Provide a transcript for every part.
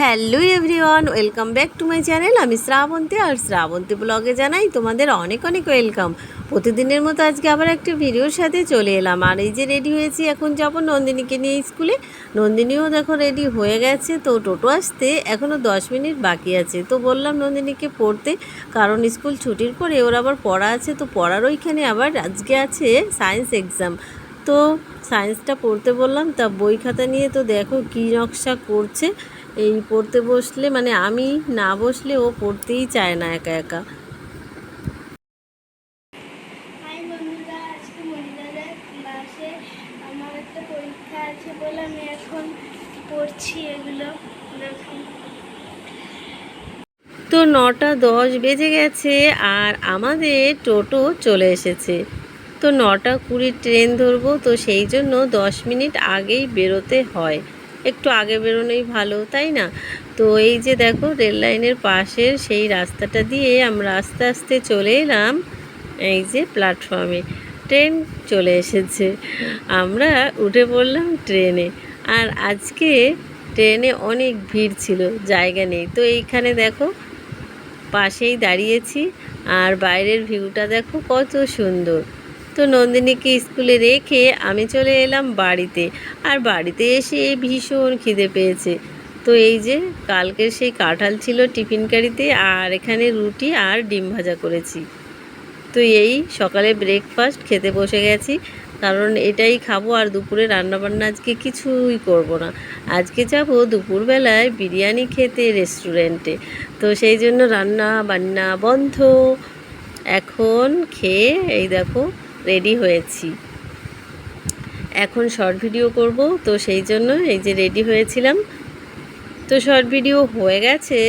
Hello everyone, welcome back to my channel. আমি শ্রাবন্তী, আর শ্রাবন্তী ব্লগে জানাই তোমাদের অনেক অনেক ওয়েলকাম। প্রতিদিনের মতো আজকে আবার একটা ভিডিওর সাথে চলে এলাম। আর এই যে রেডি হয়েছি, এখন যাব নন্দিনীকে নিয়ে স্কুলে। নন্দিনীও দেখো রেডি হয়ে গেছে, তো টোটো আসতে এখনও দশ মিনিট বাকি আছে। তো বললাম নন্দিনীকে পড়তে, কারণ স্কুল ছুটির পরে ওর আবার পড়া আছে, তো পড়ার ওইখানে আবার আজকে আছে সায়েন্স এক্সাম। তো সায়েন্সটা পড়তে বললাম, তা বই খাতা নিয়ে তো দেখো কী নকশা করছে। এই পড়তে বসলে মানে আমি না বসলে ও পড়তেই চায় না একা একা। পড়ছি এগুলো। তো নটা দশ বেজে গেছে আর আমাদের টোটো চলে এসেছে। তো নটা কুড়ি ট্রেন ধরবো তো সেই জন্য দশ মিনিট আগেই বেরোতে হয়। একটু আগে বেরোনোই ভালো, তাই না? তো এই যে দেখো, রেল লাইনের পাশের সেই রাস্তাটা দিয়ে আমরা আস্তে আস্তে চলে এলাম এই যে প্ল্যাটফর্মে। ট্রেন চলে এসেছে। আমরা উঠে পড়লাম ট্রেনে। আর আজকে ট্রেনে অনেক ভিড় ছিল, জায়গা নেই। তো এইখানে দেখো, পাশেই দাঁড়িয়েছি। আর বাইরের ভিউটা দেখো কত সুন্দর। তো নন্দিনীকে স্কুলে রেখে আমি চলে এলাম বাড়িতে। আর বাড়িতে এসে ভীষণ খিদে পেয়েছে। তো এই যে কালকের সেই কাঁঠাল ছিল টিফিন কারিতে আর এখানে রুটি আর ডিম ভাজা করেছি। তো এই সকালে ব্রেকফাস্ট খেতে বসে গেছি। কারণ এটাই খাব আর দুপুরে রান্নাবান্না আজকে কিছুই করব না। আজকে যাব দুপুরবেলায় বিরিয়ানি খেতে রেস্টুরেন্টে তো সেই জন্য রান্না বান্না বন্ধ। এখন খেয়ে এই দেখো রেডি হয়েছি। এখন শর্ট ভিডিও করব, তো সেই জন্য এই যে রেডি হয়েছিলাম। তো শর্ট ভিডিও হয়ে গেছে,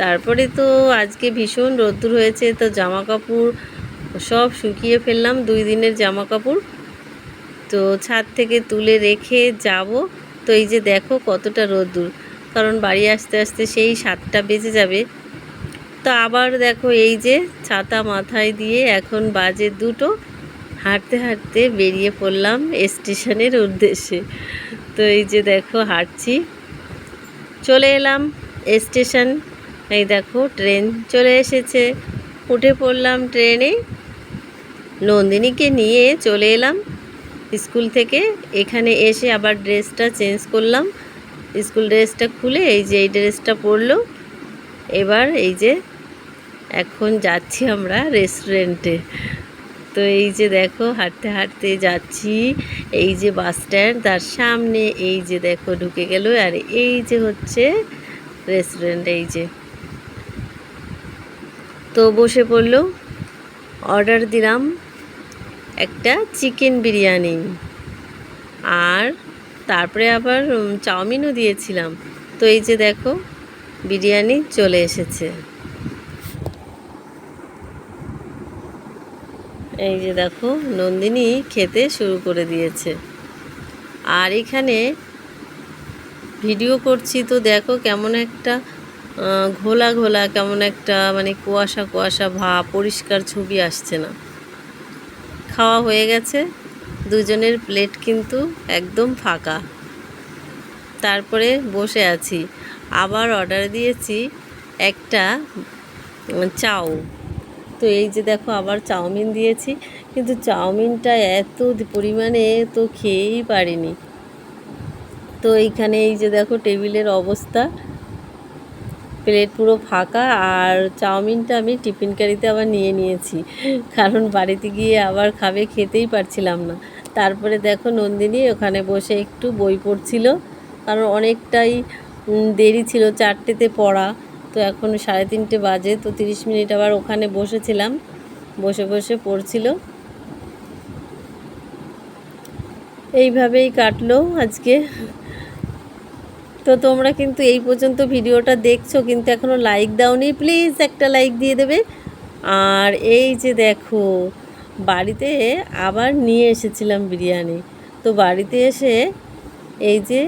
তারপরে তো আজকে ভীষণ রোদ্দুর হয়েছে, তো জামা কাপড় সব শুকিয়ে ফেললাম, দুই দিনের জামা কাপড় তো ছাদ থেকে তুলে রেখে যাব, তো এই যে দেখো কতটা রোদ্দুর। কারণ বাড়ি আসতে আসতে সেই সাতটা বেজে যাবে। তো আবার দেখো এই যে ছাতা মাথায় দিয়ে এখন বাজে দুটো হাঁটতে হাঁটতে বেরিয়ে পড়লাম স্টেশনের উদ্দেশ্যে। তো এই যে দেখো, হাঁটছি। চলে এলাম স্টেশন। এই দেখো, ট্রেন চলে এসেছে। উঠে পড়লাম ট্রেনে। নন্দিনীকে নিয়ে চলে এলাম স্কুল থেকে। এখানে এসে আবার ড্রেসটা চেঞ্জ করলাম। স্কুল ড্রেসটা খুলে এই যে এই ড্রেসটা পরলো। এবার এই যে এখন যাচ্ছি আমরা রেস্টুরেন্টে তো এই যে দেখো, হাঁটতে হাঁটতে যাচ্ছি। এই যে বাস স্ট্যান্ড, তার সামনে এই যে দেখো ঢুকে গেল। আর এই যে হচ্ছে রেস্টুরেন্ট এই যে। তো বসে পড়ল। অর্ডার দিলাম একটা চিকেন বিরিয়ানি। আর তারপরে আবার চাউমিনও দিয়েছিলাম। তো এই যে দেখো, বিরিয়ানি চলে এসেছে। এই যে দেখো, নন্দিনী খেতে শুরু করে দিয়েছে। আর এখানে ভিডিও করছি তো দেখো কেমন একটা ঘোলা ঘোলা, কেমন একটা মানে কুয়াশা কুয়াশা ভাব, পরিষ্কার ছবি আসছে না। খাওয়া হয়ে গেছে, দুজনের প্লেট কিন্তু একদম ফাঁকা। তারপরে বসে আছি। আবার অর্ডার দিয়েছি একটা চাউ তো এই যে দেখো আবার চাউমিন দিয়েছি, কিন্তু চাউমিনটা এত পরিমাণে তো খেয়েই পারিনি। তো এইখানে এই যে দেখো টেবিলের অবস্থা, প্লেট পুরো ফাঁকা আর চাউমিনটা আমি টিফিন কারিতে আবার নিয়ে নিয়েছি, কারণ বাড়িতে গিয়ে আবার খাবে খেতেই পারছিলাম না। তারপরে দেখো নন্দিনী ওখানে বসে একটু বই পড়ছিল, কারণ অনেকটাই দেরি ছিল চারটেতে পড়া। তো এখন সাড়ে তিনটে বাজে, তো তিরিশ মিনিট আবার ওখানে বসেছিলাম। বসে বসে পড়ছিল। এইভাবেই কাটলো আজকে। তো তোমরা কিন্তু এই পর্যন্ত ভিডিওটা দেখছ, কিন্তু এখনও লাইক দাওনি। প্লিজ একটা লাইক দিয়ে দেবে। আর এই যে দেখো, বাড়িতে আবার নিয়ে এসেছিলাম বিরিয়ানি। তো বাড়িতে এসে এই যে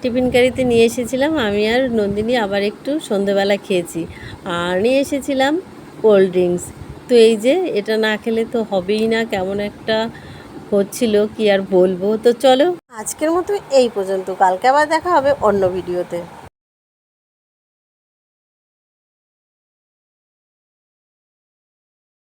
টিফিন কারিতে নিয়ে এসেছিলাম, আমি আর নন্দিনী আবার একটু সন্ধেবেলা খেয়েছি। আর নিয়ে এসেছিলাম কোল্ড ড্রিঙ্কস। তো এই যে, এটা না খেলে তো হবেই না, কেমন একটা হচ্ছিল, কি আর বলব? তো চলো। আজকের মতো এই পর্যন্ত। কালকে আবার দেখা হবে অন্য ভিডিওতে।